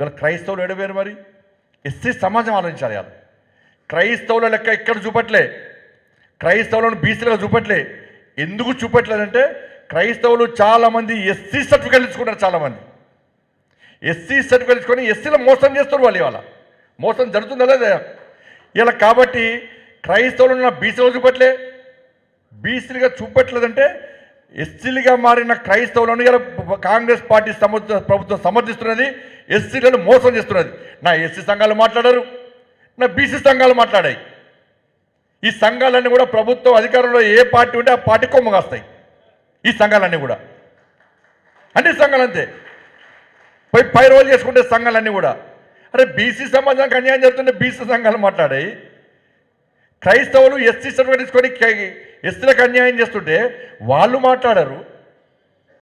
ఇలా క్రైస్తవులు ఎడవేరు మరి? ఎస్సీ సమాజం ఆలోచించాలి వాళ్ళు క్రైస్తవుల లెక్క ఎక్కడ చూపట్లే క్రైస్తవులను బీసీలుగా చూపట్లే ఎందుకు చూపట్లేదంటే క్రైస్తవులు చాలామంది ఎస్సీ సర్టిఫికేట్ ఇచ్చుకుంటారు చాలామంది. ఎస్సీ సర్టిఫికేట్ ఇచ్చుకొని ఎస్సీలో మోసం చేస్తారు వాళ్ళు ఇవాళ. మోసం జరుగుతుందా లేదా? ఇలా కాబట్టి క్రైస్తవులు ఉన్న బీసీలో చూపట్లే బీసీలుగా చూపట్లేదంటే ఎస్సీలుగా మారిన క్రైస్తవులను ఇలా కాంగ్రెస్ పార్టీ సమర్థ ప్రభుత్వం సమర్థిస్తున్నది ఎస్సీలను మోసం చేస్తున్నది. నా ఎస్సీ సంఘాలు మాట్లాడరు నా బీసీ సంఘాలు మాట్లాడాయి. ఈ సంఘాలన్నీ కూడా ప్రభుత్వం అధికారంలో ఏ పార్టీ ఉంటే ఆ పార్టీ కొమ్ము కాస్తాయి. ఈ సంఘాలన్నీ కూడా. అన్ని సంఘాలు అంతే పై పై రోజులు చేసుకుంటే సంఘాలన్నీ కూడా. అరే బీసీ సమాజానికి అన్యాయం జరుగుతుంటే బీసీ సంఘాలు మాట్లాడాయి. క్రైస్తవులు ఎస్సీ సర్టిఫికేట్ తీసుకొని ఎస్సీలకు అన్యాయం చేస్తుంటే వాళ్ళు మాట్లాడరు